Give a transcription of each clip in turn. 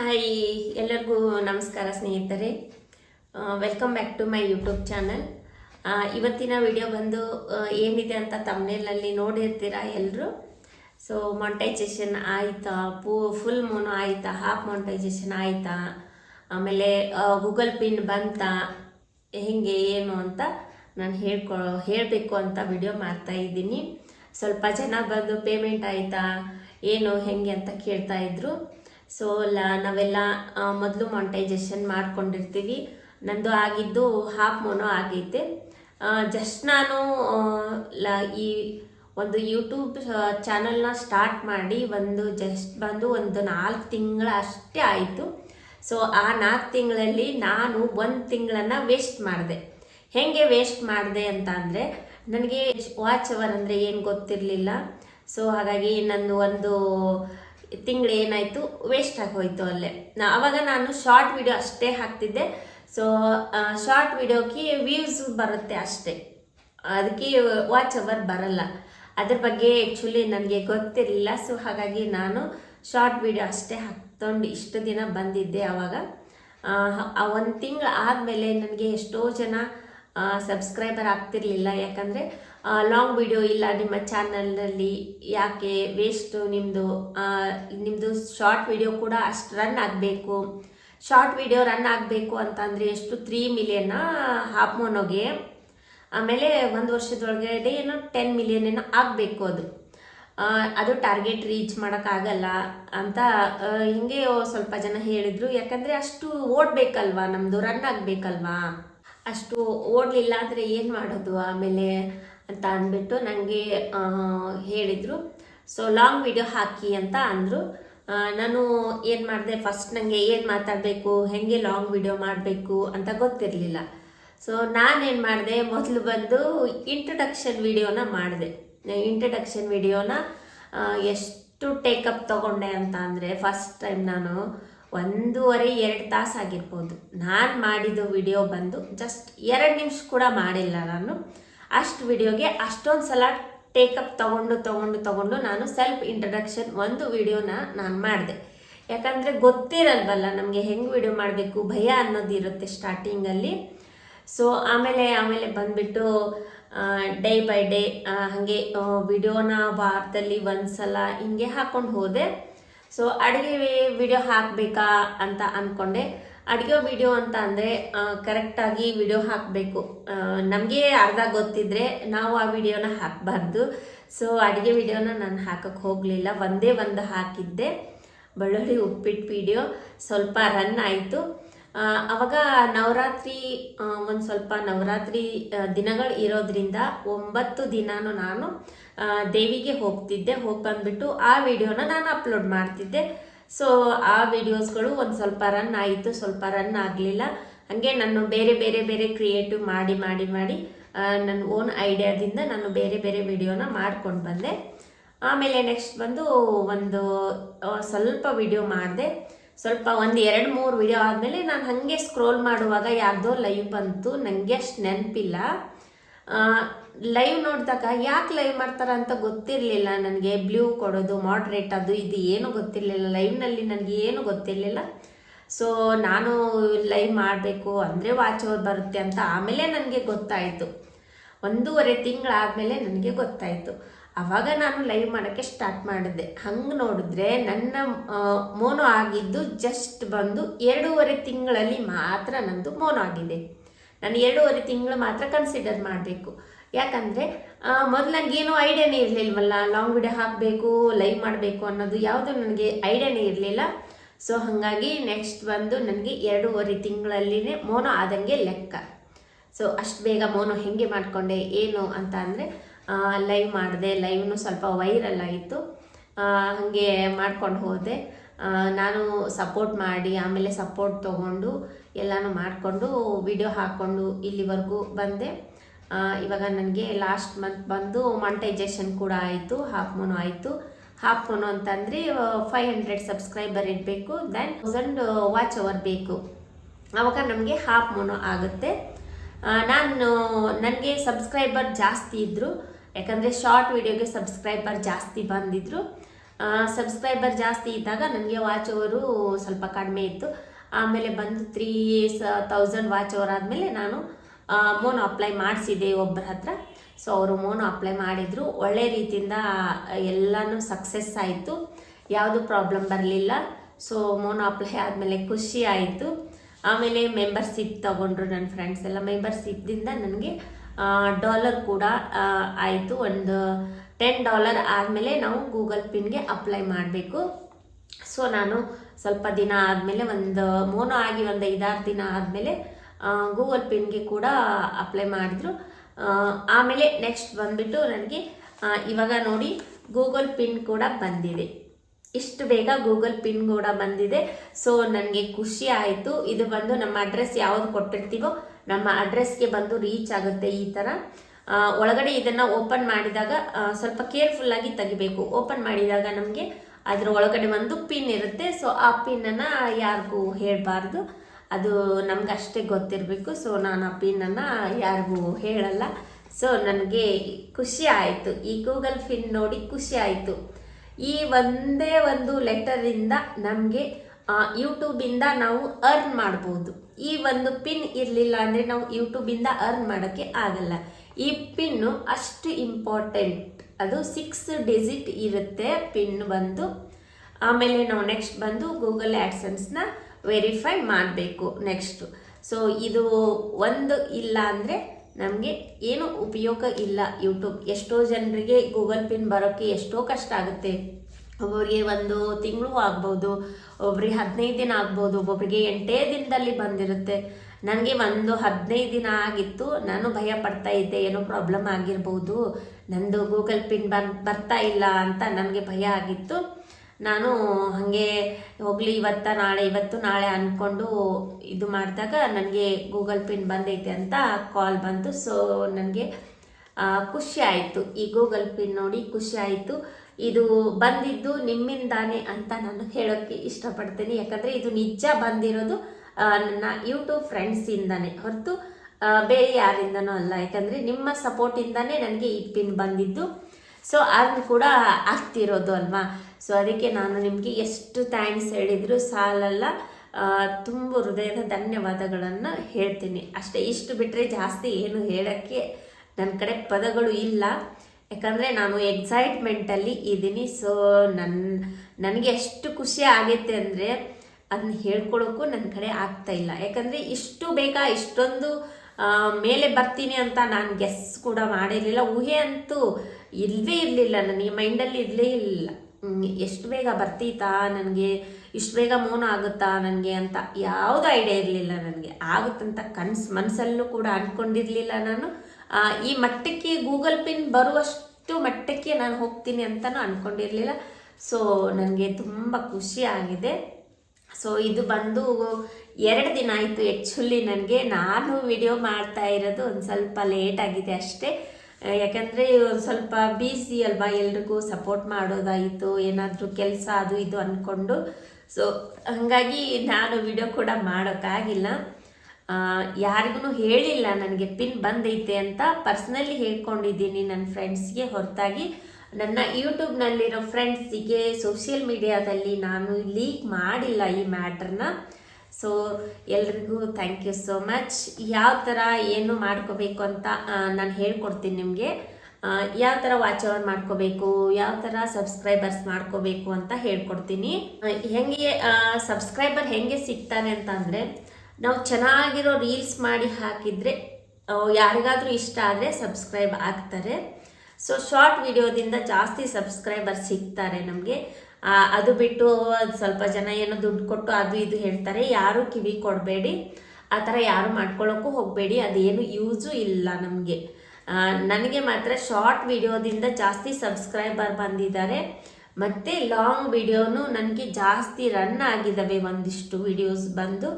Hi ಎಲ್ಲರಿಗೂ ನಮಸ್ಕಾರ ಸ್ನೇಹಿತರೆ. Welcome back to my YouTube channel ಇವತ್ತಿನ ವಿಡಿಯೋ ಬಂದು ಏನಿದೆ ಅಂತ ತಮ್ಮನೇಲಲ್ಲಿ ನೋಡಿರ್ತೀರ ಎಲ್ಲರೂ ಸೊ ಮಾಂಟೈಜೇಷನ್ ಆಯಿತಾ? ಪೂ ಫುಲ್ ಮೂನ್ ಆಯಿತಾ? ಹಾಫ್ ಮಾಂಟೈಜೇಷನ್ ಆಯಿತಾ? ಆಮೇಲೆ ಗೂಗಲ್ ಪಿನ್ ಬಂತಾ? ಹೇಗೆ, ಏನು ಅಂತ ನಾನು ಹೇಳ್ಕೊ, ಹೇಳಬೇಕು ಅಂತ ವಿಡಿಯೋ ಮಾಡ್ತಾ ಇದ್ದೀನಿ. ಸ್ವಲ್ಪ ಜನ ಬಂದು ಪೇಮೆಂಟ್ ಆಯಿತಾ? ಏನು, ಹೆಂಗೆ ಅಂತ ಕೇಳ್ತಾ ಇದ್ರು. ಸೊ ಲ ನಾವೆಲ್ಲ ಮೊದಲು ಮಾಂಟೈಜೇಷನ್ ಮಾಡ್ಕೊಂಡಿರ್ತೀವಿ. ನಂದು ಆಗಿದ್ದು ಹಾಫ್ ಮೋನೋ ಆಗೈತೆ. ಜಸ್ಟ್ ನಾನು ಲ, ಈ ಒಂದು ಯೂಟ್ಯೂಬ್ ಚಾನಲ್ನ ಸ್ಟಾರ್ಟ್ ಮಾಡಿ ಒಂದು ಜಸ್ಟ್ ಬಂದು ಒಂದು ನಾಲ್ಕು ತಿಂಗಳ ಅಷ್ಟೇ ಆಯಿತು. ಸೊ ಆ ನಾಲ್ಕು ತಿಂಗಳಲ್ಲಿ ನಾನು ಒಂದು ತಿಂಗಳನ್ನು ವೇಸ್ಟ್ ಮಾಡಿದೆ. ಹೆಂಗೆ ವೇಸ್ಟ್ ಮಾಡಿದೆ ಅಂತ ಅಂದರೆ, ನನಗೆ ವಾಚ್ ಅವರ್ ಅಂದರೆ ಏನು ಗೊತ್ತಿರಲಿಲ್ಲ. ಸೊ ಹಾಗಾಗಿ ನಂದು ಒಂದು ತಿಂಗಳು ಏನಾಯಿತು ವೇಸ್ಟ್ ಆಗಿ ಹೋಯಿತು ಅಲ್ಲೇ. ನಾ ಅವಾಗ ನಾನು ಶಾರ್ಟ್ ವಿಡಿಯೋ ಅಷ್ಟೇ ಹಾಕ್ತಿದ್ದೆ. ಸೊ ಶಾರ್ಟ್ ವಿಡಿಯೋಕ್ಕೆ ವ್ಯೂಸ್ ಬರುತ್ತೆ ಅಷ್ಟೇ. ಅದಕ್ಕೆ ವಾಚ್ ಅವರ್ ಬರಲ್ಲ. ಅದ್ರ ಬಗ್ಗೆ ಆ್ಯಕ್ಚುಲಿ ನನಗೆ ಗೊತ್ತಿರಲಿಲ್ಲ. ಸೊ ಹಾಗಾಗಿ ನಾನು ಶಾರ್ಟ್ ವಿಡಿಯೋ ಅಷ್ಟೇ ಹಾಕ್ಕೊಂಡು ಇಷ್ಟು ದಿನ ಬಂದಿದ್ದೆ ಆವಾಗ ಒಂದು ತಿಂಗಳು ಆದಮೇಲೆ ನನಗೆ ಎಷ್ಟೋ ಜನ ಸಬ್ಸ್ಕ್ರೈಬರ್ ಆಗ್ತಿರ್ಲಿಲ್ಲ. ಯಾಕಂದರೆ ಲಾಂಗ್ ವಿಡಿಯೋ ಇಲ್ಲ ನಿಮ್ಮ ಚಾನಲ್ನಲ್ಲಿ ಯಾಕೆ ವೇಸ್ಟು ನಿಮ್ಮದು ನಿಮ್ಮದು ಶಾರ್ಟ್ ವಿಡಿಯೋ ಕೂಡ ಅಷ್ಟು ರನ್ ಆಗಬೇಕು. ಶಾರ್ಟ್ ವಿಡಿಯೋ ರನ್ ಆಗಬೇಕು ಅಂತಂದರೆ ಎಷ್ಟು? ತ್ರೀ ಮಿಲಿಯನ್ನ ಹಾಫ್ ಮೋನೋಗೆ ಆಮೇಲೆ ಒಂದು ವರ್ಷದೊಳಗಡೆ ಏನೋ ಟೆನ್ ಮಿಲಿಯನ್ ಏನೋ ಆಗಬೇಕು ಅದು. ಅದು ಟಾರ್ಗೆಟ್ ರೀಚ್ ಮಾಡೋಕ್ಕಾಗಲ್ಲ ಅಂತ ಹಿಂಗೆ ಸ್ವಲ್ಪ ಜನ ಹೇಳಿದರು. ಯಾಕಂದರೆ ಅಷ್ಟು ಓಡಬೇಕಲ್ವಾ? ನಮ್ಮದು ರನ್ ಆಗಬೇಕಲ್ವಾ? ಅಷ್ಟು ಓಡಲಿಲ್ಲ ಅಂದರೆ ಏನು ಮಾಡೋದು? ಆಮೇಲೆ ಅಂತ ಅಂದ್ಬಿಟ್ಟು ನನಗೆ ಹೇಳಿದರು. ಸೊ ಲಾಂಗ್ ವಿಡಿಯೋ ಹಾಕಿ ಅಂತ ಅಂದರು. ನಾನು ಏನು ಮಾಡಿದೆ ಫಸ್ಟ್ ನನಗೆ ಏನು ಮಾತಾಡಬೇಕು, ಹೇಗೆ ಲಾಂಗ್ ವಿಡಿಯೋ ಮಾಡಬೇಕು ಅಂತ ಗೊತ್ತಿರಲಿಲ್ಲ. ಸೊ ನಾನೇನು ಮಾಡಿದೆ, ಮೊದಲು ಬಂದು ಇಂಟ್ರಡಕ್ಷನ್ ವಿಡಿಯೋನ ಮಾಡಿದೆ. ಇಂಟ್ರಡಕ್ಷನ್ ವಿಡಿಯೋನ ಎಷ್ಟು ಟೇಕಪ್ ತಗೊಂಡೆ ಅಂತ ಅಂದರೆ ಫಸ್ಟ್ ಟೈಮ್ ನಾನು ಒಂದೂವರೆ, ಎರಡು ತಾಸು ಆಗಿರ್ಬೋದು. ನಾನು ಮಾಡಿದ ವಿಡಿಯೋ ಬಂದು ಜಸ್ಟ್ ಎರಡು ನಿಮಿಷ ಕೂಡ ಮಾಡಿಲ್ಲ ನಾನು. ಅಷ್ಟು ವಿಡಿಯೋಗೆ ಅಷ್ಟೊಂದು ಸಲ ಟೇಕಪ್ ತಗೊಂಡು ತಗೊಂಡು ತಗೊಂಡು ನಾನು ಸೆಲ್ಫ್ ಇಂಟ್ರಡಕ್ಷನ್ ಒಂದು ವಿಡಿಯೋನ ನಾನು ಮಾಡಿದೆ. ಯಾಕಂದರೆ ಗೊತ್ತಿರಲ್ವಲ್ಲ ನಮಗೆ ಹೆಂಗೆ ವಿಡಿಯೋ ಮಾಡಬೇಕು, ಭಯ ಅನ್ನೋದು ಇರುತ್ತೆ ಸ್ಟಾರ್ಟಿಂಗಲ್ಲಿ ಸೊ ಆಮೇಲೆ ಆಮೇಲೆ ಬಂದುಬಿಟ್ಟು ಡೇ ಬೈ ಡೇ ಹಾಗೆ ವಿಡಿಯೋನ ವಾರದಲ್ಲಿ ಒಂದು ಸಲ ಹಿಂಗೆ ಹಾಕ್ಕೊಂಡು ಹೋದೆ. ಸೊ ಅಡುಗೆ ವಿಡಿಯೋ ಹಾಕಬೇಕಾ ಅಂತ ಅಂದ್ಕೊಂಡೆ ಅಡುಗೆ ವಿಡಿಯೋ ಅಂತ ಅಂದರೆ ಕರೆಕ್ಟಾಗಿ ವಿಡಿಯೋ ಹಾಕಬೇಕು. ನಮಗೆ ಅರ್ಧ ಗೊತ್ತಿದ್ರೆ ನಾವು ಆ ವಿಡಿಯೋನ ಹಾಕಬಾರ್ದು. ಸೊ ಅಡುಗೆ ವಿಡಿಯೋನ ನಾನು ಹಾಕಕ್ಕೆ ಹೋಗಲಿಲ್ಲ. ಒಂದೇ ಒಂದು ಹಾಕಿದ್ದೆ. ಬೆಳ್ಳುಳ್ಳಿ ಉಪ್ಪಿಟ್ಟು ವಿಡಿಯೋ. ಸ್ವಲ್ಪ ರನ್ ಆಯಿತು. ಅವಾಗ ನವರಾತ್ರಿ ಒಂದು ಸ್ವಲ್ಪ ನವರಾತ್ರಿ ದಿನಗಳು ಇರೋದ್ರಿಂದ ಒಂಬತ್ತು ದಿನಾನು ನಾನು ದೇವಿಗೆ ಹೋಗ್ತಿದ್ದೆ. ಹೋಗಿ ಬಂದ್ಬಿಟ್ಟು ಆ ವಿಡಿಯೋನ ನಾನು ಅಪ್ಲೋಡ್ ಮಾಡ್ತಿದ್ದೆ. ಸೊ ಆ ವಿಡಿಯೋಸ್ಗಳು ಒಂದು ಸ್ವಲ್ಪ ರನ್ ಆಯಿತು, ಸ್ವಲ್ಪ ರನ್ ಆಗಲಿಲ್ಲ. ಹಾಗೆ ನಾನು ಬೇರೆ ಬೇರೆ ಬೇರೆ ಕ್ರಿಯೇಟಿವ್ ಮಾಡಿ ಮಾಡಿ ಮಾಡಿ ನನ್ನ ಓನ್ ಐಡಿಯಾದಿಂದ ನಾನು ಬೇರೆ ಬೇರೆ ವಿಡಿಯೋನ ಮಾಡ್ಕೊಂಡು ಬಂದೆ. ಆಮೇಲೆ ನೆಕ್ಸ್ಟ್ ಬಂದು ಒಂದು ಸ್ವಲ್ಪ ವಿಡಿಯೋ ಮಾಡಿದೆ. ಸ್ವಲ್ಪ ಒಂದು ಎರಡು ಮೂರು ವಿಡಿಯೋ ಆದಮೇಲೆ ನಾನು ಹಾಗೆ ಸ್ಕ್ರೋಲ್ ಮಾಡುವಾಗ ಯಾವುದೋ ಲೈವ್ ಬಂತು. ನನಗೆ ಅಷ್ಟು ನೆನಪಿಲ್ಲ. ಲೈವ್ ನೋಡಿದಾಗ ಯಾಕೆ ಲೈವ್ ಮಾಡ್ತಾರ ಅಂತ ಗೊತ್ತಿರಲಿಲ್ಲ. ನನಗೆ ಬ್ಲೂ ಕೊಡೋದು ಮಾಡ್ರೇಟ್ ಅದು, ಇದು ಏನು ಗೊತ್ತಿರಲಿಲ್ಲ. ಲೈವ್ನಲ್ಲಿ ನನಗೆ ಏನು ಗೊತ್ತಿರಲಿಲ್ಲ. ಸೊ ನಾನು ಲೈವ್ ಮಾಡಬೇಕು ಅಂದರೆ ವಾಚ್ ಬರುತ್ತೆ ಅಂತ ಆಮೇಲೆ ನನಗೆ ಗೊತ್ತಾಯಿತು. ಒಂದೂವರೆ ತಿಂಗಳಾದಮೇಲೆ ನನಗೆ ಗೊತ್ತಾಯಿತು. ಆವಾಗ ನಾನು ಲೈವ್ ಮಾಡೋಕ್ಕೆ ಸ್ಟಾರ್ಟ್ ಮಾಡಿದೆ. ಹಂಗೆ ನೋಡಿದ್ರೆ ನನ್ನ ಮೋನೋ ಆಗಿದ್ದು ಜಸ್ಟ್ ಬಂದು ಎರಡೂವರೆ ತಿಂಗಳಲ್ಲಿ ಮಾತ್ರ ನಂದು ಮೋನೋ ಆಗಿದೆ. ನಾನು ಎರಡೂವರೆ ತಿಂಗಳು ಮಾತ್ರ ಕನ್ಸಿಡರ್ ಮಾಡಬೇಕು. ಯಾಕಂದರೆ ಮೊದಲು ನನಗೇನು ಐಡಿಯಾನೇ ಇರಲಿಲ್ವಲ್ಲ ಲಾಂಗ್ ವಿಡಿಯೋ ಹಾಕಬೇಕು ಲೈವ್ ಮಾಡಬೇಕು ಅನ್ನೋದು ಯಾವುದು ನನಗೆ ಐಡಿಯಾನೇ ಇರಲಿಲ್ಲ. ಸೊ ಹಾಗಾಗಿ ನೆಕ್ಸ್ಟ್ ಬಂದು ನನಗೆ ಎರಡೂವರೆ ತಿಂಗಳಲ್ಲಿನೇ ಮೋನೋ ಆದಂಗೆ ಲೆಕ್ಕ. ಸೊ ಅಷ್ಟು ಬೇಗ ಮೋನೋ ಹೆಂಗೆ ಮಾಡಿಕೊಂಡೆ, ಏನು ಅಂತ ಅಂದರೆ ಲೈವ್ ಮಾಡಿದೆ ಲೈವ್ನು ಸ್ವಲ್ಪ ವೈರಲ್ ಆಯಿತು. ಹಾಗೆ ಮಾಡ್ಕೊಂಡು ಹೋದೆ. ನಾನು ಸಪೋರ್ಟ್ ಮಾಡಿ, ಆಮೇಲೆ ಸಪೋರ್ಟ್ ತೊಗೊಂಡು ಎಲ್ಲನೂ ಮಾಡಿಕೊಂಡು ವಿಡಿಯೋ ಹಾಕ್ಕೊಂಡು ಇಲ್ಲಿವರೆಗೂ ಬಂದೆ. ಇವಾಗ ನನಗೆ ಲಾಸ್ಟ್ ಮಂತ್ ಬಂದು ಮಾನಿಟೈಜೇಷನ್ ಕೂಡ ಆಯಿತು ಹಾಫ್ ಮೋನೋ ಆಯಿತು. ಹಾಫ್ ಮೋನೋ ಅಂತಂದರೆ ಫೈವ್ ಹಂಡ್ರೆಡ್ ಸಬ್ಸ್ಕ್ರೈಬರ್ ಇರಬೇಕು ದೆನ್ ತೌಸಂಡ್ ವಾಚ್ ಅವರ್ ಬೇಕು. ಆವಾಗ ನಮಗೆ ಹಾಫ್ ಮೋನೋ ಆಗುತ್ತೆ. ನಾನು, ನನಗೆ ಸಬ್ಸ್ಕ್ರೈಬರ್ ಜಾಸ್ತಿ ಇದ್ದರು ಯಾಕಂದರೆ ಶಾರ್ಟ್ ವಿಡಿಯೋಗೆ ಸಬ್ಸ್ಕ್ರೈಬರ್ ಜಾಸ್ತಿ ಬಂದಿದ್ದರು ಸಬ್ಸ್ಕ್ರೈಬರ್ ಜಾಸ್ತಿ ಇದ್ದಾಗ ನನಗೆ ವಾಚ್ ಅವರು ಸ್ವಲ್ಪ ಕಡಿಮೆ ಇತ್ತು. ಆಮೇಲೆ ಬಂದು ತ್ರೀ ತೌಸಂಡ್ ವಾಚ್ ಅವರ್ ಆದಮೇಲೆ ನಾನು ಮೋನೋ ಅಪ್ಲೈ ಮಾಡಿಸಿದ್ದೆ ಒಬ್ಬರ ಹತ್ರ. ಸೊ ಅವರು ಮೋನೋ ಅಪ್ಲೈ ಮಾಡಿದರು. ಒಳ್ಳೆ ರೀತಿಯಿಂದ ಎಲ್ಲನೂ ಸಕ್ಸಸ್ ಆಯಿತು. ಯಾವುದು ಪ್ರಾಬ್ಲಮ್ ಬರಲಿಲ್ಲ. ಸೊ ಮೋನೋ ಅಪ್ಲೈ ಆದಮೇಲೆ ಖುಷಿ ಆಯಿತು. ಆಮೇಲೆ ಮೆಂಬರ್ಶಿಪ್ ತಗೊಂಡ್ರು ನನ್ನ ಫ್ರೆಂಡ್ಸ್ ಎಲ್ಲ. ಮೆಂಬರ್ಶಿಪ್ದಿಂದ ನನಗೆ ಡಾಲರ್ ಕೂಡ ಆಯಿತು. ಒಂದು ಟೆನ್ ಡಾಲರ್ ಆದಮೇಲೆ ನಾವು ಗೂಗಲ್ ಪಿನ್ಗೆ ಅಪ್ಲೈ ಮಾಡಬೇಕು. ಸೊ ನಾನು ಸ್ವಲ್ಪ ದಿನ ಆದಮೇಲೆ ಒಂದು ಮೋನೋ ಆಗಿ ಒಂದು ಐದಾರು ದಿನ ಆದಮೇಲೆ ಗೂಗಲ್ ಪಿನ್ಗೆ ಕೂಡ ಅಪ್ಲೈ ಮಾಡಿದ್ರು. ಆಮೇಲೆ ನೆಕ್ಸ್ಟ್ ಬಂದ್ಬಿಟ್ಟು ನನಗೆ ಇವಾಗ ನೋಡಿ ಗೂಗಲ್ ಪಿನ್ ಕೂಡ ಬಂದಿದೆ. ಇಷ್ಟು ಬೇಗ ಗೂಗಲ್ ಪಿನ್ ಕೂಡ ಬಂದಿದೆ. ಸೊ ನನಗೆ ಖುಷಿ ಆಯಿತು. ಇದು ಬಂದು ನಮ್ಮ ಅಡ್ರೆಸ್ ಯಾವ್ದು ಕೊಟ್ಟಿರ್ತೀವೋ, ನಮ್ಮ ಅಡ್ರೆಸ್ಗೆ ಬಂದು ರೀಚ್ ಆಗುತ್ತೆ ಈ ಥರ ಒಳಗಡೆ ಇದನ್ನು ಓಪನ್ ಮಾಡಿದಾಗ ಸ್ವಲ್ಪ ಕೇರ್ಫುಲ್ಲಾಗಿ ತೆಗಿಬೇಕು. ಓಪನ್ ಮಾಡಿದಾಗ ನಮಗೆ ಅದ್ರ ಒಳಗಡೆ ಒಂದು ಪಿನ್ ಇರುತ್ತೆ. ಸೊ ಆ ಪಿನ್ನನ್ನು ಯಾರಿಗೂ ಹೇಳಬಾರ್ದು. ಅದು ನಮ್ಗೆ ಅಷ್ಟೇ ಗೊತ್ತಿರಬೇಕು. ಸೊ ನಾನು ಆ ಪಿನ್ನನ್ನು ಯಾರಿಗೂ ಹೇಳಲ್ಲ. ಸೊ ನನಗೆ ಖುಷಿ ಆಯಿತು. ಈ ಗೂಗಲ್ ಪಿನ್ ನೋಡಿ ಖುಷಿ ಆಯಿತು. ಈ ಒಂದೇ ಒಂದು ಲೆಟರಿಂದ ನಮಗೆ ಯೂಟ್ಯೂಬಿಂದ ನಾವು ಅರ್ನ್ ಮಾಡ್ಬೋದು. ಈ ಒಂದು ಪಿನ್ ಇರಲಿಲ್ಲ ಅಂದರೆ ನಾವು ಯೂಟ್ಯೂಬಿಂದ ಅರ್ನ್ ಮಾಡೋಕ್ಕೆ ಆಗಲ್ಲ. ಈ ಪಿನ್ನು ಅಷ್ಟು ಇಂಪಾರ್ಟೆಂಟ್ ಅದು ಸಿಕ್ಸ್ ಡಿಜಿಟ್ ಇರುತ್ತೆ ಪಿನ್ ಬಂದು. ಆಮೇಲೆ ನಾವು ನೆಕ್ಸ್ಟ್ ಬಂದು ಗೂಗಲ್ ಆ್ಯಡ್ಸನ್ಸ್ನ ವೆರಿಫೈ ಮಾಡಬೇಕು ನೆಕ್ಸ್ಟು ಸೊ ಇದು ಒಂದು ಇಲ್ಲ ಅಂದರೆ ನಮಗೆ ಏನು ಉಪಯೋಗ ಇಲ್ಲ ಯೂಟ್ಯೂಬ್ ಎಷ್ಟೋ ಜನರಿಗೆ ಗೂಗಲ್ ಪಿನ್ ಬರೋಕ್ಕೆ ಎಷ್ಟೋ ಕಷ್ಟ ಆಗುತ್ತೆ. ಒಬ್ಬರಿಗೆ ಒಂದು ತಿಂಗಳು ಆಗ್ಬೋದು, ಒಬ್ಬರಿಗೆ ಹದಿನೈದು ದಿನ ಆಗ್ಬೋದು, ಒಬ್ಬೊಬ್ರಿಗೆ ಎಂಟೇ ದಿನದಲ್ಲಿ ಬಂದಿರುತ್ತೆ. ನನಗೆ ಒಂದು ಹದಿನೈದು ದಿನ ಆಗಿತ್ತು, ನಾನು ಭಯ ಪಡ್ತಾ ಇದ್ದೆ, ಏನೋ ಪ್ರಾಬ್ಲಮ್ ಆಗಿರ್ಬೋದು. ನಂದು ಗೂಗಲ್ ಪಿನ್ ಬರ್, ಬರ್ತಾ ಇಲ್ಲ ಅಂತ ನನಗೆ ಭಯ ಆಗಿತ್ತು. ನಾನು ಹಾಗೆ ಹೋಗಲಿ ಇವತ್ತ, ನಾಳೆ ಇವತ್ತು, ನಾಳೆ ಅಂದ್ಕೊಂಡು ಇದು ಮಾಡಿದಾಗ ನನಗೆ ಗೂಗಲ್ ಪಿನ್ ಬಂದೈತೆ ಅಂತ ಕಾಲ್ ಬಂತು. ಸೊ ನನಗೆ ಖುಷಿ ಆಯಿತು. ಈ ಗೂಗಲ್ ಪಿನ್ ನೋಡಿ ಖುಷಿ ಆಯಿತು. ಇದು ಬಂದಿದ್ದು ನಿಮ್ಮಿಂದಾನೆ ಅಂತ ನಾನು ಹೇಳೋಕ್ಕೆ ಇಷ್ಟಪಡ್ತೀನಿ. ಯಾಕಂದರೆ ಇದು ನಿಜ ಬಂದಿರೋದು ನನ್ನ ಯೂಟ್ಯೂಬ್ ಫ್ರೆಂಡ್ಸಿಂದಾನೆ ಹೊರತು ಬೇರೆ ಯಾರಿಂದನೂ ಅಲ್ಲ. ಯಾಕಂದರೆ ನಿಮ್ಮ ಸಪೋರ್ಟಿಂದನೇ ನನಗೆ ಈ ಪಿನ್ ಬಂದಿದ್ದು. ಸೊ ಅದು ಕೂಡ ಆಗ್ತಿರೋದು ಅಲ್ವಾ? ಸೊ ಅದಕ್ಕೆ ನಾನು ನಿಮಗೆ ಎಷ್ಟು ಥ್ಯಾಂಕ್ಸ್ ಹೇಳಿದ್ರು ಸಾಲಲ್ಲ. ತುಂಬ ಹೃದಯದ ಧನ್ಯವಾದಗಳನ್ನು ಹೇಳ್ತೀನಿ. ಅಷ್ಟೇ, ಇಷ್ಟು ಬಿಟ್ಟರೆ ಜಾಸ್ತಿ ಏನು ಹೇಳೋಕ್ಕೆ ನನ್ನ ಕಡೆ ಪದಗಳು ಇಲ್ಲ. ಯಾಕಂದರೆ ನಾನು ಎಕ್ಸೈಟ್ಮೆಂಟಲ್ಲಿ ಇದ್ದೀನಿ. ಸೊ ನನ್ನ ನನಗೆ ಎಷ್ಟು ಖುಷಿ ಆಗೈತೆ ಅಂದರೆ ಅದನ್ನ ಹೇಳ್ಕೊಳೋಕ್ಕೂ ನನ್ನ ಕಡೆ ಆಗ್ತಾ ಇಲ್ಲ. ಯಾಕಂದರೆ ಇಷ್ಟು ಬೇಕಾ, ಇಷ್ಟೊಂದು ಮೇಲೆ ಬರ್ತೀನಿ ಅಂತ ನಾನು ಗೆಸ್ ಕೂಡ ಮಾಡಿರಲಿಲ್ಲ. ಊಹೆ ಅಂತೂ ಇಲ್ಲವೇ ಇರಲಿಲ್ಲ. ನನಗೆ ಮೈಂಡಲ್ಲಿ ಇರಲೇ ಇಲ್ಲ. ಎಷ್ಟು ಬೇಗ ಬರ್ತೀತಾ? ನನಗೆ ಇಷ್ಟು ಬೇಗ ಮೋನ ಆಗುತ್ತಾ ನನಗೆ ಅಂತ ಯಾವುದು ಐಡಿಯಾ ಇರಲಿಲ್ಲ ನನಗೆ. ಆಗುತ್ತಂತ ಕನ್ಸು ಮನಸ್ಸಲ್ಲೂ ಕೂಡ ಅಂದ್ಕೊಂಡಿರಲಿಲ್ಲ ನಾನು. ಈ ಮಟ್ಟಕ್ಕೆ ಗೂಗಲ್ ಪಿನ್ ಬರುವಷ್ಟು ಮಟ್ಟಕ್ಕೆ ನಾನು ಹೋಗ್ತೀನಿ ಅಂತಲೂ ಅಂದ್ಕೊಂಡಿರಲಿಲ್ಲ ಸೊ ನನಗೆ ತುಂಬ ಖುಷಿ ಆಗಿದೆ. ಸೊ ಇದು ಬಂದು ಎರಡು ದಿನ ಆಯಿತು ಆ್ಯಕ್ಚುಲಿ ನನಗೆ. ನಾನು ವಿಡಿಯೋ ಮಾಡ್ತಾ ಇರೋದು ಒಂದು ಸ್ವಲ್ಪ ಲೇಟ್ ಆಗಿದೆ ಅಷ್ಟೇ. ಯಾಕಂದರೆ ಒಂದು ಸ್ವಲ್ಪ ಬ್ಯುಸಿ ಅಲ್ವಾ? ಎಲ್ರಿಗೂ ಸಪೋರ್ಟ್ ಮಾಡೋದಾಯಿತು, ಏನಾದರೂ ಕೆಲಸ ಅದು ಇದು ಅಂದ್ಕೊಂಡು ಸೊ ಹಾಗಾಗಿ ನಾನು ವಿಡಿಯೋ ಕೂಡ ಮಾಡೋಕ್ಕಾಗಿಲ್ಲ. ಯಾರಿಗೂ ಹೇಳಿಲ್ಲ, ನನಗೆ ಪಿನ್ ಬಂದೈತೆ ಅಂತ. ಪರ್ಸ್ನಲಿ ಹೇಳ್ಕೊಂಡಿದ್ದೀನಿ ನನ್ನ ಫ್ರೆಂಡ್ಸ್ಗೆ ಹೊರತಾಗಿ. ನನ್ನ ಯೂಟ್ಯೂಬ್ನಲ್ಲಿರೋ ಫ್ರೆಂಡ್ಸಿಗೆ ಸೋಷಿಯಲ್ ಮೀಡಿಯಾದಲ್ಲಿ ನಾನು ಲೀಕ್ ಮಾಡಿಲ್ಲ ಈ ಮ್ಯಾಟ್ರನ್ನ ಸೊ ಎಲ್ರಿಗೂ ಥ್ಯಾಂಕ್ ಯು ಸೋ ಮಚ್ ಯಾವ ಥರ ಏನು ಮಾಡ್ಕೋಬೇಕು ಅಂತ ನಾನು ಹೇಳ್ಕೊಡ್ತೀನಿ ನಿಮಗೆ. ಯಾವ ಥರ ವಾಚ್ ಅವರ್ ಮಾಡ್ಕೋಬೇಕು, ಯಾವ ಥರ ಸಬ್ಸ್ಕ್ರೈಬರ್ಸ್ ಮಾಡ್ಕೋಬೇಕು ಅಂತ ಹೇಳ್ಕೊಡ್ತೀನಿ. ಹೆಂಗೆ ಸಬ್ಸ್ಕ್ರೈಬರ್ ಹೆಂಗೆ ಸಿಗ್ತಾನೆ ಅಂತ ಅಂದರೆ, ನಾವು ಚೆನ್ನಾಗಿರೋ ರೀಲ್ಸ್ ಮಾಡಿ ಹಾಕಿದರೆ ಯಾರಿಗಾದರೂ ಇಷ್ಟ ಆದರೆ ಸಬ್ಸ್ಕ್ರೈಬ್ ಆಗ್ತಾರೆ. ಸೊ ಶಾರ್ಟ್ ವಿಡಿಯೋದಿಂದ ಜಾಸ್ತಿ ಸಬ್ಸ್ಕ್ರೈಬರ್ ಸಿಗ್ತಾರೆ ನಮಗೆ. ಅದು ಬಿಟ್ಟು ಸ್ವಲ್ಪ ಜನ ಏನೋ ದುಡ್ಡು ಕೊಟ್ಟು ಅದು ಇದು ಹೇಳ್ತಾರೆ. ಯಾರೂ ಕಿವಿ ಕೊಡಬೇಡಿ. ಆ ಥರ ಯಾರು ಮಾಡ್ಕೊಳ್ಳೋಕ್ಕೂ ಹೋಗಬೇಡಿ. ಅದೇನು ಯೂಸು ಇಲ್ಲ ನಮಗೆ. ನನಗೆ ಮಾತ್ರ ಶಾರ್ಟ್ ವಿಡಿಯೋದಿಂದ ಜಾಸ್ತಿ ಸಬ್ಸ್ಕ್ರೈಬರ್ ಬಂದಿದ್ದಾರೆ. ಮತ್ತು ಲಾಂಗ್ ವಿಡಿಯೋನು ನನಗೆ ಜಾಸ್ತಿ ರನ್ ಆಗಿದ್ದಾವೆ ಒಂದಿಷ್ಟು ವಿಡಿಯೋಸ್ ಬಂದು.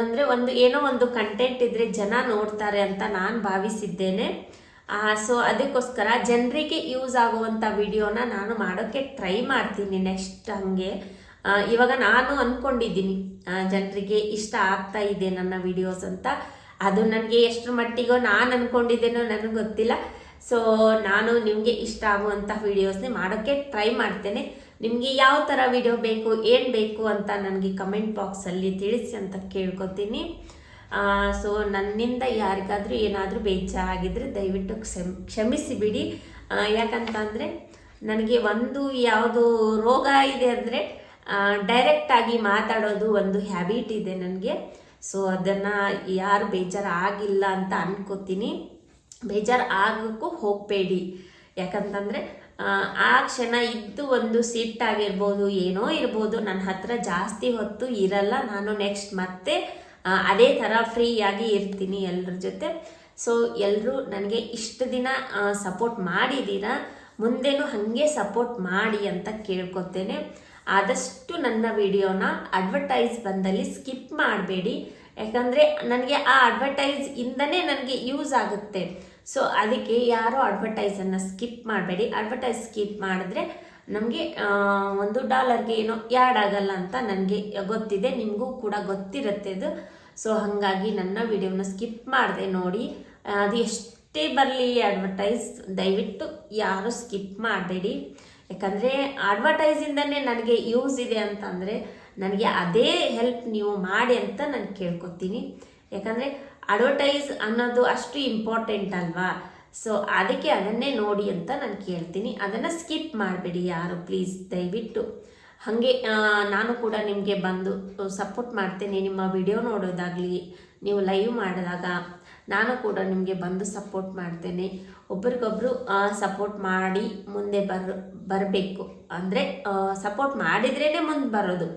ಅಂದರೆ ಒಂದು ಏನೋ ಒಂದು ಕಂಟೆಂಟ್ ಇದ್ದರೆ ಜನ ನೋಡ್ತಾರೆ ಅಂತ ನಾನು ಭಾವಿಸಿದ್ದೇನೆ. ಸೊ ಅದಕ್ಕೋಸ್ಕರ ಜನರಿಗೆ ಯೂಸ್ ಆಗುವಂಥ ವಿಡಿಯೋನ ನಾನು ಮಾಡೋಕ್ಕೆ ಟ್ರೈ ಮಾಡ್ತೀನಿ ನೆಕ್ಸ್ಟ್ ಹಂಗೆ. ಇವಾಗ ನಾನು ಅಂದ್ಕೊಂಡಿದ್ದೀನಿ ಜನರಿಗೆ ಇಷ್ಟ ಆಗ್ತಾ ಇದೆ ನನ್ನ ವಿಡಿಯೋಸ್ ಅಂತ. ಅದು ನನಗೆ ಎಷ್ಟು ಮಟ್ಟಿಗೋ ನಾನು ಅಂದ್ಕೊಂಡಿದ್ದೇನೋ ನನಗೆ ಗೊತ್ತಿಲ್ಲ. ಸೊ ನಾನು ನಿಮಗೆ ಇಷ್ಟ ಆಗುವಂಥ ವಿಡಿಯೋಸ್ನೇ ಮಾಡೋಕ್ಕೆ ಟ್ರೈ ಮಾಡ್ತೇನೆ. ನಿಮಗೆ ಯಾವ ಥರ ವಿಡಿಯೋ ಬೇಕು, ಏನು ಬೇಕು ಅಂತ ನನಗೆ ಕಮೆಂಟ್ ಬಾಕ್ಸಲ್ಲಿ ತಿಳಿಸಿ ಅಂತ ಕೇಳ್ಕೊತೀನಿ. ಸೊ ನನ್ನಿಂದ ಯಾರಿಗಾದರೂ ಏನಾದರೂ ಬೇಜಾರಾಗಿದ್ದರೆ ದಯವಿಟ್ಟು ಕ್ಷಮ್ ಕ್ಷಮಿಸಿ ಬಿಡಿ ಆ, ಯಾಕಂತಂದರೆ ನನಗೆ ಒಂದು ಯಾವುದು ರೋಗ ಇದೆ ಅಂದರೆ ಡೈರೆಕ್ಟಾಗಿ ಮಾತಾಡೋದು ಒಂದು ಹ್ಯಾಬಿಟ್ ಇದೆ ನನಗೆ. ಸೊ ಅದನ್ನು ಯಾರು ಬೇಜಾರು ಆಗಿಲ್ಲ ಅಂತ ಅಂದ್ಕೋತೀನಿ ಬೇಜಾರು ಆಗೋಕ್ಕೂ ಹೋಗಬೇಡಿ. ಯಾಕಂತಂದರೆ ಆ ಕ್ಷಣ ಇದ್ದು ಒಂದು ಸಿಟ್ಟಾಗಿರ್ಬೋದು ಏನೋ ಇರ್ಬೋದು ನನ್ನ ಹತ್ರ ಜಾಸ್ತಿ ಹೊತ್ತು ಇರಲ್ಲ ನಾನು ನೆಕ್ಸ್ಟ್ ಮತ್ತೆ ಅದೇ ಥರ ಫ್ರೀಯಾಗಿ ಇರ್ತೀನಿ ಎಲ್ಲರ ಜೊತೆ. ಸೊ ಎಲ್ಲರೂ ನನಗೆ ಇಷ್ಟು ದಿನ ಸಪೋರ್ಟ್ ಮಾಡಿದ್ದೀರಾ ಮುಂದೆನೂ ಹಾಗೆ ಸಪೋರ್ಟ್ ಮಾಡಿ ಅಂತ ಕೇಳ್ಕೊತೇನೆ. ಆದಷ್ಟು ನನ್ನ ವಿಡಿಯೋನ ಅಡ್ವರ್ಟೈಸ್ ಬಂದಲ್ಲಿ ಸ್ಕಿಪ್ ಮಾಡಬೇಡಿ. ಯಾಕಂದರೆ ನನಗೆ ಆ ಅಡ್ವರ್ಟೈಸ್ ಇಂದನೇ ನನಗೆ ಯೂಸ್ ಆಗುತ್ತೆ. ಸೊ ಅದಕ್ಕೆ ಯಾರೋ ಅಡ್ವರ್ಟೈಸನ್ನು ಸ್ಕಿಪ್ ಮಾಡಬೇಡಿ. ಅಡ್ವರ್ಟೈಸ್ ಸ್ಕಿಪ್ ಮಾಡಿದ್ರೆ ನಮಗೆ ಒಂದು ಡಾಲರ್ಗೆ ಏನೋ ಯಾಡ್ ಆಗಲ್ಲ ಅಂತ ನನಗೆ ಗೊತ್ತಿದೆ. ನಿಮಗೂ ಕೂಡ ಗೊತ್ತಿರುತ್ತೆ ಅದು ಸೊ ಹಾಗಾಗಿ ನನ್ನ ವಿಡಿಯೋನ ಸ್ಕಿಪ್ ಮಾಡಿದೆ ನೋಡಿ. ಅದು ಎಷ್ಟೇ ಬರಲಿ ಅಡ್ವರ್ಟೈಸ್ ದಯವಿಟ್ಟು ಯಾರು ಸ್ಕಿಪ್ ಮಾಡಬೇಡಿ. ಯಾಕಂದರೆ ಅಡ್ವರ್ಟೈಸಿಂದನೇ ನನಗೆ ಯೂಸ್ ಇದೆ ಅಂತಂದರೆ ನನಗೆ ಅದೇ ಹೆಲ್ಪ್ ನೀವು ಮಾಡಿ ಅಂತ ನಾನು ಕೇಳ್ಕೊತೀನಿ. ಯಾಕಂದರೆ ಅಡ್ವರ್ಟೈಸ್ ಅನ್ನೋದು ಅಷ್ಟು ಇಂಪಾರ್ಟೆಂಟ್ ಅಲ್ವಾ? ಸೊ ಅದಕ್ಕೆ ಅದನ್ನೇ ನೋಡಿ ಅಂತ ನಾನು ಕೇಳ್ತೀನಿ. ಅದನ್ನು ಸ್ಕಿಪ್ ಮಾಡಬೇಡಿ ಯಾರು ಪ್ಲೀಸ್ ದಯವಿಟ್ಟು. ಹಾಗೆ ನಾನು ಕೂಡ ನಿಮಗೆ ಬಂದು ಸಪೋರ್ಟ್ ಮಾಡ್ತೇನೆ ನಿಮ್ಮ ವಿಡಿಯೋ ನೋಡೋದಾಗಲಿ, ನೀವು ಲೈವ್ ಮಾಡಿದಾಗ, ನಾನು ಕೂಡ ನಿಮಗೆ ಬಂದು ಸಪೋರ್ಟ್ ಮಾಡ್ತೇನೆ. ಒಬ್ರಿಗೊಬ್ರು ಸಪೋರ್ಟ್ ಮಾಡಿ ಮುಂದೆ ಬರ್, ಬರಬೇಕು. ಅಂದರೆ ಸಪೋರ್ಟ್ ಮಾಡಿದ್ರೇ ಮುಂದೆ ಬರೋದು.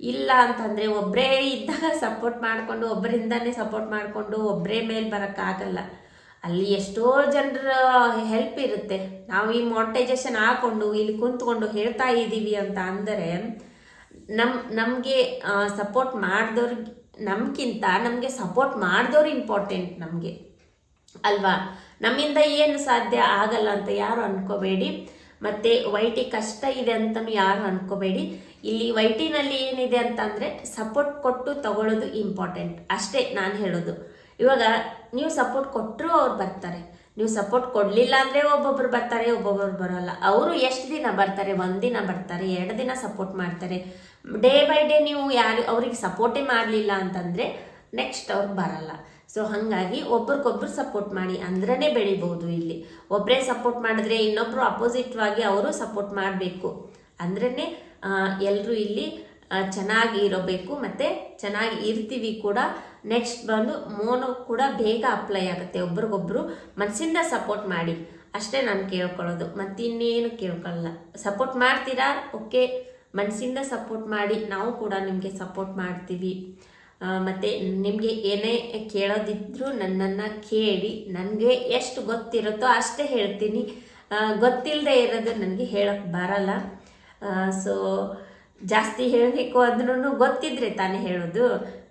ಇಲ್ಲ ಅಂತಂದರೆ ಒಬ್ಬರೇ ಇದ್ದಾಗ ಸಪೋರ್ಟ್ ಮಾಡಿಕೊಂಡು ಒಬ್ಬರಿಂದನೇ ಸಪೋರ್ಟ್ ಮಾಡಿಕೊಂಡು ಒಬ್ಬರೇ ಮೇಲೆ ಬರೋಕ್ಕಾಗಲ್ಲ. ಅಲ್ಲಿ ಎಷ್ಟೋ ಜನರ ಹೆಲ್ಪ್ ಇರುತ್ತೆ. ನಾವು ಈ ಮಾನಿಟೈಸೇಷನ್ ಹಾಕೊಂಡು, ಇಲ್ಲಿ ಕುಂತ್ಕೊಂಡು ಹೇಳ್ತಾ ಇದ್ದೀವಿ ಅಂತ ಅಂದರೆ ನಮ್ಮ ನಮಗೆ ಸಪೋರ್ಟ್ ಮಾಡಿದವ್ರಿಗೆ, ನಮ್ಗಿಂತ ನಮಗೆ ಸಪೋರ್ಟ್ ಮಾಡಿದವ್ರು ಇಂಪಾರ್ಟೆಂಟ್ ನಮಗೆ. ಅಲ್ವಾ? ನಮ್ಮಿಂದ ಏನು ಸಾಧ್ಯ? ಆಗಲ್ಲ ಅಂತ ಯಾರು ಅನ್ಕೋಬೇಡಿ. ಮತ್ತೆ ವೈಟಿ ಕಷ್ಟ ಇದೆ ಅಂತಲೂ ಯಾರು ಅನ್ಕೋಬೇಡಿ. ಇಲ್ಲಿ ವೈಟಿನಲ್ಲಿ ಏನಿದೆ ಅಂತಂದರೆ ಸಪೋರ್ಟ್ ಕೊಟ್ಟು ತಗೊಳ್ಳೋದು ಇಂಪಾರ್ಟೆಂಟ್ ಅಷ್ಟೇ ನಾನು ಹೇಳೋದು. ಇವಾಗ ನೀವು ಸಪೋರ್ಟ್ ಕೊಟ್ಟರು ಅವ್ರು ಬರ್ತಾರೆ. ನೀವು ಸಪೋರ್ಟ್ ಕೊಡಲಿಲ್ಲ ಅಂದರೆ ಒಬ್ಬೊಬ್ರು ಬರ್ತಾರೆ, ಒಬ್ಬೊಬ್ರು ಬರೋಲ್ಲ. ಅವರು ಎಷ್ಟು ದಿನ ಬರ್ತಾರೆ? ಒಂದಿನ ಬರ್ತಾರೆ, ಎರಡು ದಿನ ಸಪೋರ್ಟ್ ಮಾಡ್ತಾರೆ. ಡೇ ಬೈ ಡೇ ನೀವು ಯಾರು, ಅವ್ರಿಗೆ ಸಪೋರ್ಟೇ ಮಾಡಲಿಲ್ಲ ಅಂತಂದರೆ ನೆಕ್ಸ್ಟ್ ಅವ್ರು ಬರಲ್ಲ. ಸೊ ಹಾಗಾಗಿ ಒಬ್ರಿಗೊಬ್ರು ಸಪೋರ್ಟ್ ಮಾಡಿ ಅಂದ್ರೇ ಬೆಳಿಬೋದು ಇಲ್ಲಿ. ಒಬ್ಬರೇ ಸಪೋರ್ಟ್ ಮಾಡಿದ್ರೆ ಇನ್ನೊಬ್ರು ಅಪೋಸಿಟ್ವಾಗಿ ಅವರು ಸಪೋರ್ಟ್ ಮಾಡಬೇಕು. ಅಂದ್ರೇ ಎಲ್ಲರೂ ಇಲ್ಲಿ ಚೆನ್ನಾಗಿ ಇರಬೇಕು. ಮತ್ತು ಚೆನ್ನಾಗಿ ಇರ್ತೀವಿ ಕೂಡ. ನೆಕ್ಸ್ಟ್ ಬಂದು ಮೋನು ಕೂಡ ಬೇಗ ಅಪ್ಲೈ ಆಗುತ್ತೆ. ಒಬ್ರಿಗೊಬ್ರು ಮನಸ್ಸಿಂದ ಸಪೋರ್ಟ್ ಮಾಡಿ. ಅಷ್ಟೇ ನಾನು ಕೇಳ್ಕೊಳ್ಳೋದು. ಮತ್ತಿನ್ನೇನು ಕೇಳ್ಕೊಳ್ಳಲ್ಲ. ಸಪೋರ್ಟ್ ಮಾಡ್ತೀರಾ? ಓಕೆ ಮನಸ್ಸಿಂದ ಸಪೋರ್ಟ್ ಮಾಡಿ. ನಾವು ಕೂಡ ನಿಮಗೆ ಸಪೋರ್ಟ್ ಮಾಡ್ತೀವಿ. ಮತ್ತು ನಿಮಗೆ ಏನೇ ಕೇಳೋದಿದ್ರೂ ನನ್ನನ್ನು ಕೇಳಿ ನನಗೆ ಎಷ್ಟು ಗೊತ್ತಿರುತ್ತೋ ಅಷ್ಟೇ ಹೇಳ್ತೀನಿ. ಗೊತ್ತಿಲ್ಲದೆ ಇರೋದು ನನಗೆ ಹೇಳೋಕ್ಕೆ ಬರಲ್ಲ. ಸೊ ಜಾಸ್ತಿ ಹೇಳಬೇಕು ಅಂದ್ರೂ ಗೊತ್ತಿದ್ರೆ ತಾನೇ ಹೇಳೋದು.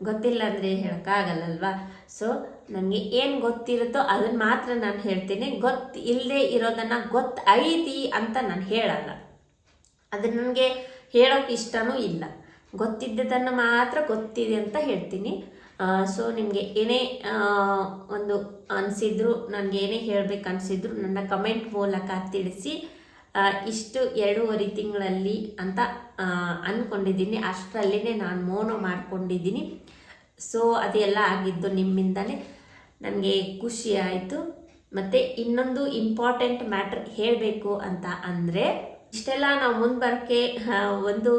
ಗೊತ್ತಿಲ್ಲ ಅಂದರೆ ಹೇಳೋಕ್ಕಾಗಲ್ಲಲ್ವಾ? ಸೊ ನನಗೆ ಏನು ಗೊತ್ತಿರುತ್ತೋ ಅದನ್ನು ಮಾತ್ರ ನಾನು ಹೇಳ್ತೀನಿ. ಗೊತ್ತು ಇಲ್ಲದೆ ಇರೋದನ್ನು ಗೊತ್ತು ಐತಿ ಅಂತ ನಾನು ಹೇಳಲ್ಲ. ಅದು ನನಗೆ ಹೇಳೋಕೆ ಇಷ್ಟನೂ ಇಲ್ಲ. ಗೊತ್ತಿದ್ದದನ್ನು ಮಾತ್ರ ಗೊತ್ತಿದೆ ಅಂತ ಹೇಳ್ತೀನಿ. ಸೊ ನಿಮಗೆ ಏನೇ ಒಂದು ಅನಿಸಿದ್ರು, ನನಗೆ ಏನೇ ಹೇಳಬೇಕು ಅನಿಸಿದ್ರು ನನ್ನ ಕಮೆಂಟ್ ಮೂಲಕ ತಿಳಿಸಿ. ಇಷ್ಟು ಎರಡೂವರೆ ತಿಂಗಳಲ್ಲಿ ಅಂತ ಅಂದ್ಕೊಂಡಿದ್ದೀನಿ ಅಷ್ಟರಲ್ಲೇ ನಾನು ಮೋನೋ ಮಾಡ್ಕೊಂಡಿದ್ದೀನಿ. ಸೊ ಅದೆಲ್ಲ ಆಗಿದ್ದು ನಿಮ್ಮಿಂದಲೇ. ನನಗೆ ಖುಷಿ ಆಯಿತು. ಮತ್ತು ಇನ್ನೊಂದು ಇಂಪಾರ್ಟೆಂಟ್ ಮ್ಯಾಟ್ರ್ ಹೇಳಬೇಕು ಅಂತ ಅಂದರೆ, ಇಷ್ಟೆಲ್ಲ ನಾವು ಮುಂದೆ ಬರೋಕ್ಕೆ ಒಂದು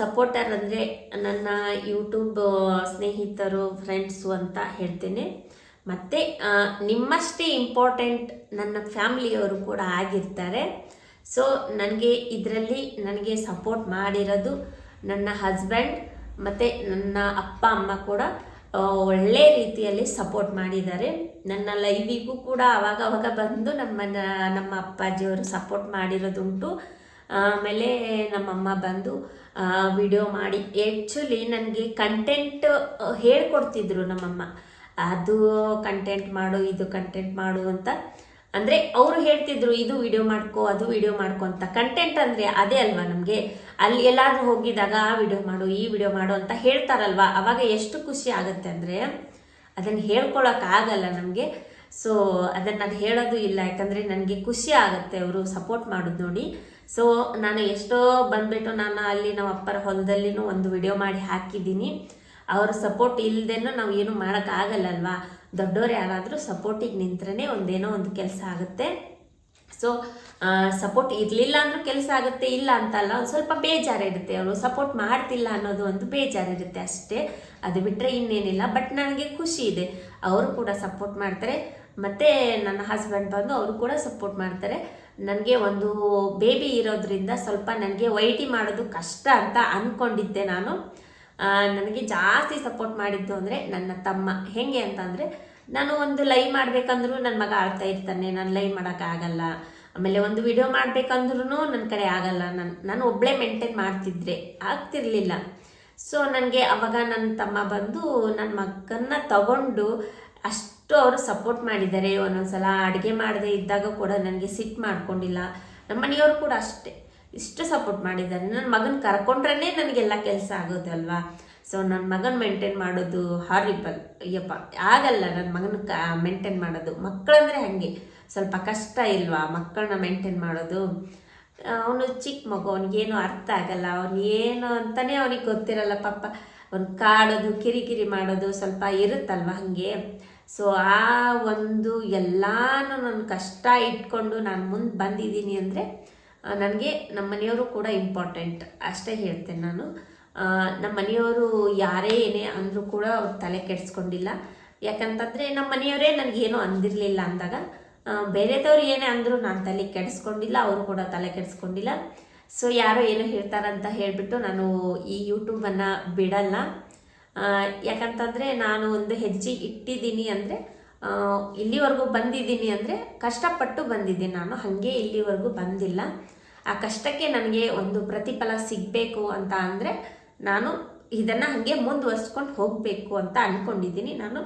ಸಪೋರ್ಟರ್ ಅಂದರೆ ನನ್ನ ಯೂಟ್ಯೂಬ್ ಸ್ನೇಹಿತರು ಫ್ರೆಂಡ್ಸು ಅಂತ ಹೇಳ್ತೇನೆ. ಮತ್ತು ನಿಮ್ಮಷ್ಟೇ ಇಂಪಾರ್ಟೆಂಟ್ ನನ್ನ ಫ್ಯಾಮಿಲಿಯವರು ಕೂಡ ಆಗಿರ್ತಾರೆ. ಸೊ ನನಗೆ ಇದರಲ್ಲಿ ನನಗೆ ಸಪೋರ್ಟ್ ಮಾಡಿರೋದು ನನ್ನ ಹಸ್ಬೆಂಡ್ ಮತ್ತು ನನ್ನ ಅಪ್ಪ, ಅಮ್ಮ ಕೂಡ ಒಳ್ಳೆ ರೀತಿಯಲ್ಲಿ ಸಪೋರ್ಟ್ ಮಾಡಿದ್ದಾರೆ. ನನ್ನ ಲೈವಿಗೂ ಕೂಡ ಅವಾಗ ಅವಾಗ ಬಂದು ನಮ್ಮ ನಮ್ಮ ಅಪ್ಪಾಜಿಯವರು ಸಪೋರ್ಟ್ ಮಾಡಿರೋದುಂಟು. ಆಮೇಲೆ ನಮ್ಮಮ್ಮ ಬಂದು ವಿಡಿಯೋ ಮಾಡಿ. ಆ್ಯಕ್ಚುಲಿ ನನಗೆ ಕಂಟೆಂಟ್ ಹೇಳ್ಕೊಡ್ತಿದ್ರು ನಮ್ಮಮ್ಮ. ಅದು ಕಂಟೆಂಟ್ ಮಾಡು, ಇದು ಕಂಟೆಂಟ್ ಮಾಡು ಅಂತ. ಅಂದರೆ ಅವರು ಹೇಳ್ತಿದ್ರು, ಇದು ವಿಡಿಯೋ ಮಾಡ್ಕೋ, ಅದು ವಿಡಿಯೋ ಮಾಡ್ಕೊ ಅಂತ. ಕಂಟೆಂಟ್ ಅಂದರೆ ಅದೇ ಅಲ್ವಾ ನಮಗೆ? ಅಲ್ಲಿ ಎಲ್ಲಾದ್ರೂ ಹೋಗಿದಾಗ ಆ ವಿಡಿಯೋ ಮಾಡು, ಈ ವಿಡಿಯೋ ಮಾಡು ಅಂತ ಹೇಳ್ತಾರಲ್ವಾ? ಅವಾಗ ಎಷ್ಟು ಖುಷಿ ಆಗುತ್ತೆ ಅಂದರೆ ಅದನ್ನು ಹೇಳ್ಕೊಳಕ್ಕಾಗಲ್ಲ ನಮಗೆ. ಸೊ ಅದನ್ನು ನಾನು ಹೇಳೋದು ಇಲ್ಲ. ಯಾಕಂದರೆ ನನಗೆ ಖುಷಿ ಆಗುತ್ತೆ ಅವರು ಸಪೋರ್ಟ್ ಮಾಡೋದು ನೋಡಿ. ಸೊ ನಾನು ಎಷ್ಟೋ ಬಂದ್ಬಿಟ್ಟು ನಾನು ಅಲ್ಲಿ ನಮ್ಮ ಅಪ್ಪರ ಹೊಲದಲ್ಲಿನೂ ಒಂದು ವಿಡಿಯೋ ಮಾಡಿ ಹಾಕಿದ್ದೀನಿ. ಅವ್ರ ಸಪೋರ್ಟ್ ಇಲ್ಲದೇನೂ ನಾವು ಏನು ಮಾಡೋಕ್ಕಾಗಲ್ಲಲ್ವಾ ದೊಡ್ಡವ್ರು ಯಾರಾದರೂ ಸಪೋರ್ಟಿಗೆ ನಿಂತ್ರೇ ಒಂದೇನೋ ಒಂದು ಕೆಲಸ ಆಗುತ್ತೆ. ಸೊ ಸಪೋರ್ಟ್ ಇರಲಿಲ್ಲ ಅಂದರೂ ಕೆಲಸ ಆಗುತ್ತೆ, ಇಲ್ಲ ಅಂತಲ್ಲ, ಒಂದು ಸ್ವಲ್ಪ ಬೇಜಾರಿರುತ್ತೆ. ಅವರು ಸಪೋರ್ಟ್ ಮಾಡ್ತಿಲ್ಲ ಅನ್ನೋದು ಒಂದು ಬೇಜಾರಿರುತ್ತೆ ಅಷ್ಟೇ. ಅದು ಬಿಟ್ಟರೆ ಇನ್ನೇನಿಲ್ಲ. ಬಟ್ ನನಗೆ ಖುಷಿ ಇದೆ. ಅವರು ಕೂಡ ಸಪೋರ್ಟ್ ಮಾಡ್ತಾರೆ. ಮತ್ತು ನನ್ನ ಹಸ್ಬೆಂಡ್ ಬಂದು ಅವರು ಕೂಡ ಸಪೋರ್ಟ್ ಮಾಡ್ತಾರೆ. ನನಗೆ ಒಂದು ಬೇಬಿ ಇರೋದ್ರಿಂದ ಸ್ವಲ್ಪ ನನಗೆ ವೈಟಿ ಮಾಡೋದು ಕಷ್ಟ ಅಂತ ಅಂದ್ಕೊಂಡಿದ್ದೆ ನಾನು. ನನಗೆ ಜಾಸ್ತಿ ಸಪೋರ್ಟ್ ಮಾಡಿದ್ದು ಅಂದರೆ ನನ್ನ ತಮ್ಮ. ಹೆಂಗೆ ಅಂತಂದರೆ, ನಾನು ಒಂದು ಲೈವ್ ಮಾಡಬೇಕಂದ್ರೂ ನನ್ನ ಮಗ ಆಳ್ತಾ ಇರ್ತಾನೆ, ನಾನು ಲೈವ್ ಮಾಡೋಕ್ಕಾಗಲ್ಲ ಆಮೇಲೆ ಒಂದು ವಿಡಿಯೋ ಮಾಡಬೇಕಂದ್ರೂ ನನ್ನ ಕಡೆ ಆಗಲ್ಲ. ನಾನು ನಾನು ಒಬ್ಬಳೇ ಮೇಂಟೈನ್ ಮಾಡ್ತಿದ್ರೆ ಆಗ್ತಿರ್ಲಿಲ್ಲ. ಸೊ ನನಗೆ ಅವಾಗ ನನ್ನ ತಮ್ಮ ಬಂದು ನನ್ನ ಮಕ್ಕನ್ನ ತಗೊಂಡು ಅಷ್ಟು ಅವರು ಸಪೋರ್ಟ್ ಮಾಡಿದ್ದಾರೆ. ಒಂದೊಂದು ಸಲ ಅಡುಗೆ ಮಾಡದೆ ಇದ್ದಾಗ ಕೂಡ ನನಗೆ ಸಿಟ್ಟು ಮಾಡ್ಕೊಂಡಿಲ್ಲ. ನಮ್ಮ ಮನೆಯವರು ಕೂಡ ಅಷ್ಟೇ. ಇಷ್ಟು ಸಪೋರ್ಟ್ ಮಾಡಿದ್ದಾರೆ ನನ್ನ ಮಗನ ಕರ್ಕೊಂಡ್ರೇ ನನಗೆಲ್ಲ ಕೆಲಸ ಆಗೋದಲ್ವಾ? ಸೊ ನನ್ನ ಮಗನ ಮೇಂಟೈನ್ ಮಾಡೋದು ಹಾರಿಬಲ್ ಅಯ್ಯಪ್ಪ, ಆಗಲ್ಲ ನನ್ನ ಮಗನ ಕ ಮೇಂಟೈನ್ ಮಾಡೋದು. ಮಕ್ಕಳಂದರೆ ಹಾಗೆ. ಸ್ವಲ್ಪ ಕಷ್ಟ ಇಲ್ವಾ? ಮಕ್ಕಳನ್ನ ಮೇಂಟೈನ್ ಮಾಡೋದು. ಅವನು ಚಿಕ್ಕ ಮಗು, ಅವನಿಗೇನು ಅರ್ಥ ಆಗಲ್ಲ. ಏನು ಅಂತಲೇ ಅವನಿಗೆ ಗೊತ್ತಿರಲ್ಲ ಪಾಪ. ಅವ್ನು ಕಾಡೋದು, ಕಿರಿಕಿರಿ ಮಾಡೋದು ಸ್ವಲ್ಪ ಇರುತ್ತಲ್ವ ಹಾಗೆ? ಸೊ ಆ ಒಂದು ಎಲ್ಲಾನು ನನ್ನ ಕಷ್ಟ ಇಟ್ಕೊಂಡು ನಾನು ಮುಂದೆ ಬಂದಿದ್ದೀನಿ ಅಂದರೆ ನನಗೆ ನಮ್ಮ ಮನೆಯವರು ಕೂಡ ಇಂಪಾರ್ಟೆಂಟ್ ಅಷ್ಟೇ ಹೇಳ್ತೇನೆ ನಾನು. ನಮ್ಮ ಮನೆಯವರು ಯಾರೇ ಏನೇ ಅಂದರೂ ಕೂಡ ಅವ್ರು ತಲೆ ಕೆಡಿಸ್ಕೊಂಡಿಲ್ಲ. ಯಾಕಂತಂದರೆ ನಮ್ಮ ಮನೆಯವರೇ ನನಗೇನು ಅಂದಿರಲಿಲ್ಲ ಅಂದಾಗ ಬೇರೆದವ್ರು ಏನೇ ಅಂದರೂ ನಾನು ತಲೆ ಕೆಡಿಸ್ಕೊಂಡಿಲ್ಲ, ಅವರು ಕೂಡ ತಲೆ ಕೆಡಿಸ್ಕೊಂಡಿಲ್ಲ. ಸೊ ಯಾರೋ ಏನೋ ಹೇಳ್ತಾರಂತ ಹೇಳಿಬಿಟ್ಟು ನಾನು ಈ ಯೂಟ್ಯೂಬನ್ನು ಬಿಡಲ್ಲ. ಯಾಕಂತಂದರೆ ನಾನು ಒಂದು ಹೆಜ್ಜೆ ಇಟ್ಟಿದ್ದೀನಿ ಅಂದರೆ ಇಲ್ಲಿವರೆಗೂ ಬಂದಿದ್ದೀನಿ ಅಂದರೆ ಕಷ್ಟಪಟ್ಟು ಬಂದಿದ್ದೀನಿ ನಾನು. ಹಾಗೆ ಇಲ್ಲಿವರೆಗೂ ಬಂದಿಲ್ಲ. ಆ ಕಷ್ಟಕ್ಕೆ ನನಗೆ ಒಂದು ಪ್ರತಿಫಲ ಸಿಗಬೇಕು ಅಂತ ಅಂದರೆ ನಾನು ಇದನ್ನು ಹಾಗೆ ಮುಂದುವರ್ಸ್ಕೊಂಡು ಹೋಗಬೇಕು ಅಂತ ಅಂದ್ಕೊಂಡಿದ್ದೀನಿ ನಾನು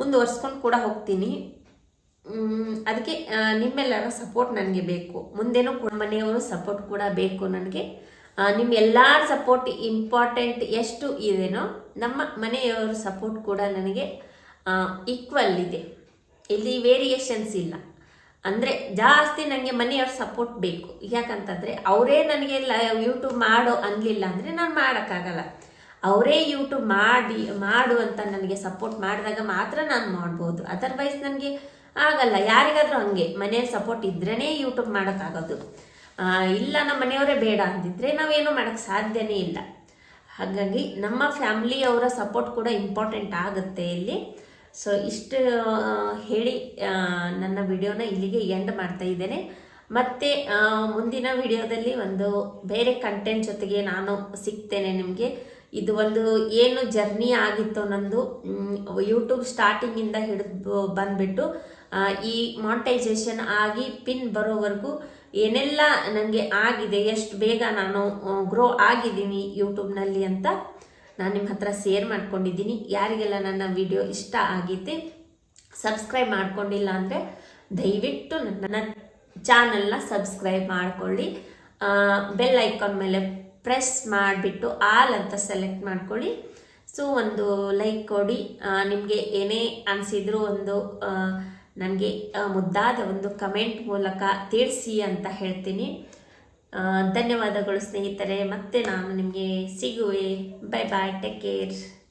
ಮುಂದುವರ್ಸ್ಕೊಂಡು ಕೂಡ ಹೋಗ್ತೀನಿ. ಅದಕ್ಕೆ ನಿಮ್ಮೆಲ್ಲರ ಸಪೋರ್ಟ್ ನನಗೆ ಬೇಕು. ಮುಂದೇನೂ ಕೂಡ ಮನೆಯವರು ಸಪೋರ್ಟ್ ಕೂಡ ಬೇಕು ನನಗೆ. ನಿಮ್ಮೆಲ್ಲ ನಿಮ್ಮ ಎಲ್ಲರ ಸಪೋರ್ಟ್ ಇಂಪಾರ್ಟೆಂಟ್ ಎಷ್ಟು ಇದೆನೋ ನಮ್ಮ ಮನೆಯವರ ಸಪೋರ್ಟ್ ಕೂಡ ನನಗೆ ಈಕ್ವಲ್ ಇದೆ. ಇಲ್ಲಿ ವೇರಿಯೇಷನ್ಸ್ ಇಲ್ಲ. ಅಂದರೆ ಜಾಸ್ತಿ ನನಗೆ ಮನೆಯವ್ರ ಸಪೋರ್ಟ್ ಬೇಕು. ಯಾಕಂತಂದರೆ ಅವರೇ ನನಗೆ ಯೂಟ್ಯೂಬ್ ಮಾಡೋ ಅನ್ನಲಿಲ್ಲ ಅಂದರೆ ನಾನು ಮಾಡೋಕ್ಕಾಗಲ್ಲ. ಅವರೇ ಯೂಟ್ಯೂಬ್ ಮಾಡಿ ಮಾಡು ಅಂತ ನನಗೆ ಸಪೋರ್ಟ್ ಮಾಡಿದಾಗ ಮಾತ್ರ ನಾನು ಮಾಡ್ಬೋದು. ಅದರ್ವೈಸ್ ನನಗೆ ಆಗಲ್ಲ. ಯಾರಿಗಾದರೂ ಹಂಗೆ. ಮನೆಯಲ್ಲಿ ಸಪೋರ್ಟ್ ಇದ್ರೇ ಯೂಟ್ಯೂಬ್ ಮಾಡೋಕ್ಕಾಗೋದು. ಇಲ್ಲ ನಮ್ಮ ಮನೆಯವರೇ ಬೇಡ ಅಂದಿದ್ರೆ ನಾವೇನು ಮಾಡೋಕ್ಕೆ ಸಾಧ್ಯನೇ ಇಲ್ಲ. ಹಾಗಾಗಿ ನಮ್ಮ ಫ್ಯಾಮಿಲಿಯವರ ಸಪೋರ್ಟ್ ಕೂಡ ಇಂಪಾರ್ಟೆಂಟ್ ಆಗುತ್ತೆ ಇಲ್ಲಿ. ಸೊ ಇಷ್ಟು ಹೇಳಿ ನನ್ನ ವಿಡಿಯೋನ ಇಲ್ಲಿಗೆ ಎಂಡ್ ಮಾಡ್ತಾ ಇದ್ದೇನೆ. ಮತ್ತೆ ಮುಂದಿನ ವಿಡಿಯೋದಲ್ಲಿ ಒಂದು ಬೇರೆ ಕಂಟೆಂಟ್ ಜೊತೆಗೆ ನಾನು ಸಿಗ್ತೇನೆ ನಿಮಗೆ. ಇದು ಒಂದು ಏನು ಜರ್ನಿ ಆಗಿತ್ತು ನಂದು ಯೂಟ್ಯೂಬ್ ಸ್ಟಾರ್ಟಿಂಗಿಂದ ಹಿಡಿದು ಬಂದ್ಬಿಟ್ಟು ಈ ಮಾನಿಟೈಸೇಷನ್ ಆಗಿ ಪಿನ್ ಬರೋವರೆಗೂ ಏನೆಲ್ಲ ನನಗೆ ಆಗಿದೆ, ಎಷ್ಟು ಬೇಗ ನಾನು ಗ್ರೋ ಆಗಿದ್ದೀನಿ ಯೂಟ್ಯೂಬ್ನಲ್ಲಿ ಅಂತ. ನಾನು ನಿಮ್ಮ ಹತ್ರ ಶೇರ್ ಮಾಡ್ಕೊಂಡಿದ್ದೀನಿ. ಯಾರಿಗೆಲ್ಲ ನನ್ನ ವಿಡಿಯೋ ಇಷ್ಟ ಆಗಿದೆ ಸಬ್ಸ್ಕ್ರೈಬ್ ಮಾಡ್ಕೊಂಡಿಲ್ಲ ಅಂದರೆ ದಯವಿಟ್ಟು ನನ್ನ ಚಾನಲ್ನ ಸಬ್ಸ್ಕ್ರೈಬ್ ಮಾಡ್ಕೊಳ್ಳಿ. ಬೆಲ್ ಐಕಾನ್ ಮೇಲೆ ಪ್ರೆಸ್ ಮಾಡಿಬಿಟ್ಟು ಆಲ್ ಅಂತ ಸೆಲೆಕ್ಟ್ ಮಾಡ್ಕೊಳ್ಳಿ. ಸೊ ಒಂದು ಲೈಕ್ ಕೊಡಿ. ನಿಮಗೆ ಏನೇ ಅನಿಸಿದ್ರು ಒಂದು ನನಗೆ ಮುದ್ದಾದ ಒಂದು ಕಮೆಂಟ್ ಮೂಲಕ ತಿಳಿಸಿ ಅಂತ ಹೇಳ್ತೀನಿ. ಧನ್ಯವಾದಗಳು ಸ್ನೇಹಿತರೆ. ಮತ್ತೆ ನಾನು ನಿಮಗೆ ಸಿಗುವೆ. Bye bye take care